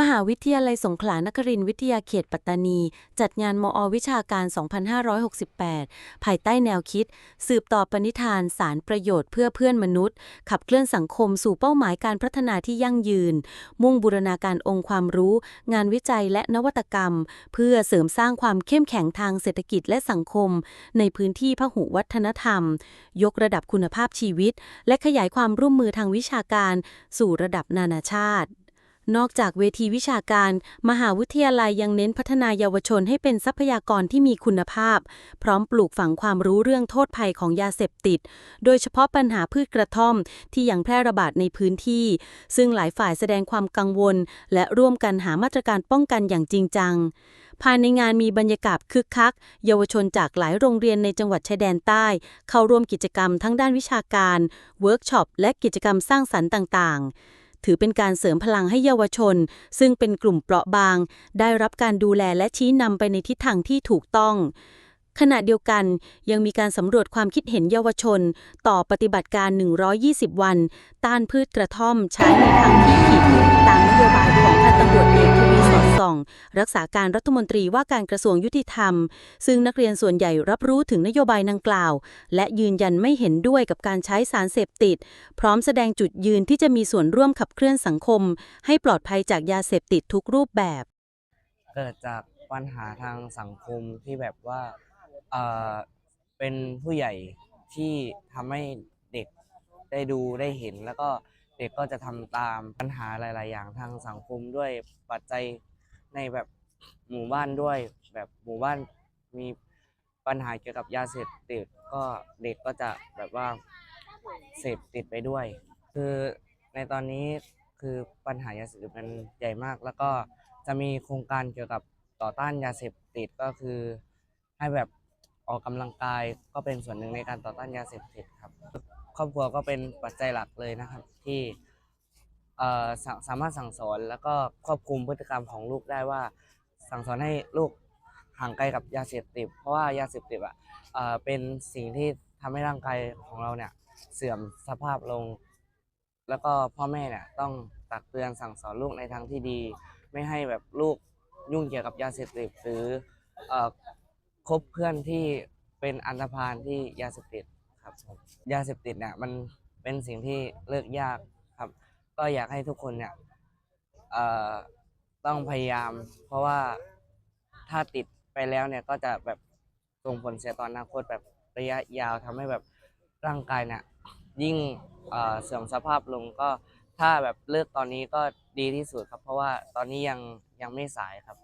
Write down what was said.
มหาวิทยาลัยสงขลานครินทร์วิทยาเขตปัตตานี จัดงานมอวิชาการ 2568 ภายใต้แนวคิด สืบต่อปณิธาน สารประโยชน์เพื่อเพื่อนมนุษย์ ขับเคลื่อนสังคมสู่เป้าหมายการพัฒนาที่ยั่งยืน มุ่งบูรณาการองค์ความรู้ งานวิจัยและนวัตกรรม เพื่อเสริมสร้างความเข้มแข็งทางเศรษฐกิจและสังคม ในพื้นที่พหุวัฒนธรรม ยกระดับคุณภาพชีวิต และขยายความร่วมมือทางวิชาการ สู่ระดับนานาชาติ นอกจากเวทีวิชาการ มหาวิทยาลัยยังเน้นพัฒนายเยาวชนให้เป็นทรัพยากรที่มีคุณภาพ พร้อมปลูกฝังความรู้เรื่องโทษภัยของยาเสพติด โดยเฉพาะปัญหาพืชกระท่อมที่ยังแพร่ระบาดในพื้นที่ ซึ่งหลายฝ่ายแสดงความกังวล และร่วมกันหามาตรการป้องกันอย่างจริงจังภายในงานมีบรรยากาศคึกคัก เยาวชนจากหลายโรงเรียนในจังหวัดชายแดนใต้ เข้าร่วมกิจกรรมทั้งด้านวิชาการ เวิร์กช็อป และกิจกรรมสร้างสรรค์ต่าง ๆ ถือเป็นการเสริมพลังให้เยาวชน ซึ่งเป็นกลุ่มเปราะบาง ได้รับการดูแลและชี้นำไปในทิศทางที่ถูกต้องขณะเดียวกันยังมีการสำรวจความคิดเห็นเยาวชน ต่อปฏิบัติการ 120 วัน ต้านพืชกระท่อมใช้ในทางที่ผิดตาม รักษาการรัฐมนตรีว่าการกระทรวงยุติธรรม ซึ่งนักเรียนส่วนใหญ่รับรู้ถึงนโยบายดังกล่าว และยืนยันไม่เห็นด้วยกับการใช้สารเสพติด พร้อมแสดงจุดยืนที่จะมีส่วนร่วมขับเคลื่อนสังคม ให้ปลอดภัยจากยาเสพติดทุกรูปแบบ เกิดจากปัญหาทางสังคมที่แบบว่าเอ่อเป็นผู้ใหญ่ที่ทำให้เด็กได้ดูได้เห็นแล้วก็เด็กก็จะทำตามปัญหาหลาย ๆ อย่างทางสังคมด้วยปัจจัย ในแบบหมู่บ้านด้วย แบบหมู่บ้านมีปัญหาเกี่ยวกับยาเสพติดก็เด็กก็จะแบบว่าเสพติดไปด้วย คือในตอนนี้คือปัญหายาเสพติดมันใหญ่มาก แล้วก็จะมีโครงการเกี่ยวกับต่อต้านยาเสพติดก็คือให้แบบออกกำลังกายก็เป็นส่วนหนึ่งในการต่อต้านยาเสพติดครับ ครอบครัวก็เป็นปัจจัยหลักเลยนะครับ ที่ สาสามารถสั่งสอนแล้วก็ควบคุมพฤติกรรมของลูกได้ว่า สั่งสอนให้ลูกห่างไกลกับยาเสพติดเพราะว่ายาเสพติดอะเอ่อเป็นสิ่งที่ทำให้ร่างกายของเราเนี่ยเสื่อมสภาพลง แล้วก็พ่อแม่เนี่ยต้องตักเตือนสั่งสอนลูกในทางที่ดี ไม่ให้แบบลูกยุ่งเกี่ยวกับยาเสพติดหรือเอ่อคบเพื่อนที่เป็นอันธพาลที่ยาเสพติดครับผมยาเสพติดเนี่ยมันเป็นสิ่งที่เลิกยากครับ ก็อยากให้ทุกคนเนี่ยเอ่อต้องพยายาม เพราะว่าถ้าติดไปแล้วเนี่ยก็จะแบบส่งผลเสียตอนอนาคตแบบระยะยาวทำให้แบบร่างกายเนี่ยยิ่งเอ่อเสื่อมสภาพลงก็ถ้าแบบเลิกตอนนี้ก็ดีที่สุดครับ เพราะว่าตอนนี้ยังยังไม่สายครับ